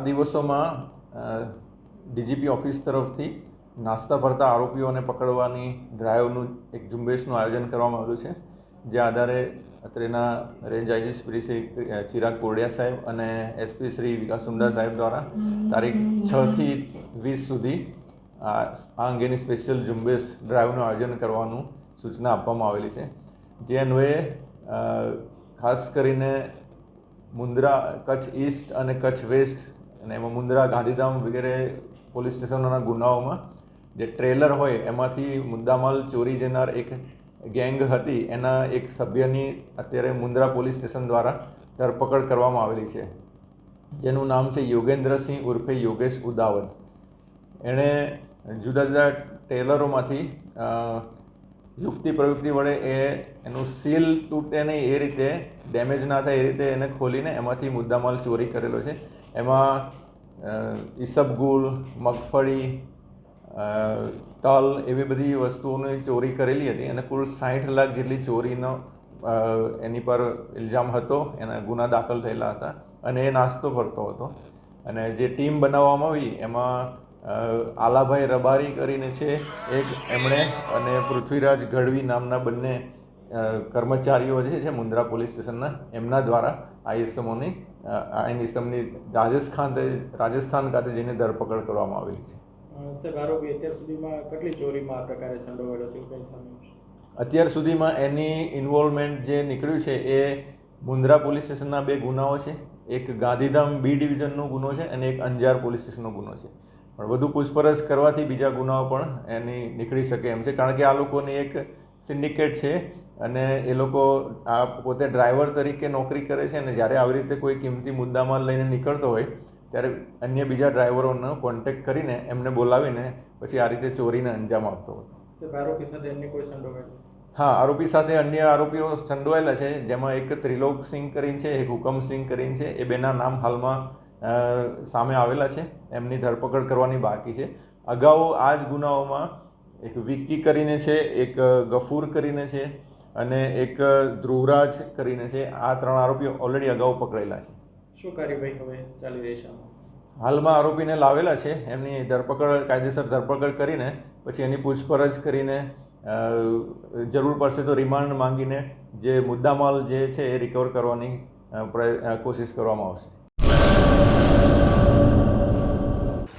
આ દિવસોમાં DGP office તરફથી નાસ્તા ભરતા આરોપીઓને પકડવાની ડ્રાઈવનું એક ઝુંબેશનું આયોજન કરવામાં આવ્યું છે, જે આધારે અત્રેના રેન્જ આઈજી શ્રી શ્રી ચિરાગ કોડિયા સાહેબ અને એસપી શ્રી વિકાસ સુંડા સાહેબ દ્વારા તારીખ છથી વીસ સુધી આ અંગેની સ્પેશિયલ ઝુંબેશ ડ્રાઈવનું આયોજન કરવાનું સૂચના આપવામાં આવેલી છે. જે અન્વયે ખાસ કરીને મુન્દ્રા કચ્છ ઈસ્ટ અને કચ્છ વેસ્ટ અને એમાં મુન્દ્રા ગાંધીધામ વગેરે પોલીસ સ્ટેશનોના ગુનાઓમાં જે ટ્રેલર હોય એમાંથી મુદ્દામાલ ચોરી જનાર એક ગેંગ હતી એના એક સભ્યની અત્યારે મુન્દ્રા પોલીસ સ્ટેશન દ્વારા ધરપકડ કરવામાં આવેલી છે. જેનું નામ છે યોગેન્દ્રસિંહ ઉર્ફે યોગેશ ઉદાવત. એણે જુદા જુદા ટેલરોમાંથી અ, યુક્તિ પ્રયુક્તિ વડે એ એનું સીલ તૂટે નહીં, એ રીતે ડેમેજ ના થાય એ રીતે એને ખોલીને એમાંથી મુદ્દામાલ ચોરી કરેલો છે. એમાં ઈસબગુલ મગફળી તલ એવી બધી વસ્તુઓની ચોરી કરેલી હતી. અને કુલ સાઠ લાખ જેટલી ચોરીનો એની પર ઇલ્જામ હતો, એના ગુના દાખલ થયેલા હતા અને એ નાસ્તો ફરતો હતો. અને જે ટીમ બનાવવામાં આવી, એમાં આલાભાઈ રબારી કરીને છે એક એમણે અને પૃથ્વીરાજ ગઢવી નામના બંને કર્મચારીઓ જે છે મુન્દ્રા પોલીસ સ્ટેશનના એમના દ્વારા આ ઇસમોની અ, આ ઇસમની રાજસ્થાન રાજસ્થાન ખાતે જઈને ધરપકડ કરવામાં આવેલી છે. અત્યાર સુધીમાં એની ઇન્વોલ્વમેન્ટ જે નીકળ્યું છે એ મુન્દ્રા પોલીસ સ્ટેશનના બે ગુનાઓ છે. એક ગાંધીધામ બી ડિવિઝનનો ગુનો છે અને એક અંજાર પોલીસ સ્ટેશનનો ગુનો છે. પણ વધુ પૂછપરછ કરવાથી બીજા ગુનાઓ પણ એની નીકળી શકે એમ છે. કારણ કે આ લોકોની એક સિન્ડિકેટ છે અને એ લોકો આ પોતે ડ્રાઈવર તરીકે નોકરી કરે છે અને જ્યારે આવી રીતે કોઈ કિંમતી મુદ્દામાં લઈને નીકળતો હોય ત્યારે અન્ય બીજા ડ્રાઈવરોનો કોન્ટેક્ટ કરીને એમને બોલાવીને પછી આ રીતે ચોરીને અંજામ આપતો હોય. આરોપી સાથે એમની કોઈ સંડોવાયેલો હા આરોપી સાથે અન્ય આરોપીઓ સંડોવાયેલા છે. જેમાં એક ત્રિલોક સિંહ કરીને છે એક હુકમ સિંહ કરીને છે. એ બેના નામ હાલમાં સામે આવેલા છે. એમની ધરપકડ કરવાની બાકી છે. અગાઉ આ જ ગુનાઓમાં એક વિક્કી કરીને છે એક ગફૂર કરીને છે અને એક ધ્રુવરાજ કરીને છે. આ ત્રણ આરોપીઓ ઓલરેડી અગાઉ પકડેલા છે. શું કાર્યવાહી હવે ચાલી રહી છે હાલમાં આરોપીને લાવેલા છે. એમની ધરપકડ કાયદેસર ધરપકડ કરીને પછી એની પૂછપરછ કરીને જરૂર પડશે તો રિમાન્ડ માંગીને જે મુદ્દામાલ જે છે એ રિકવર કરવાની કોશિશ કરવામાં આવશે.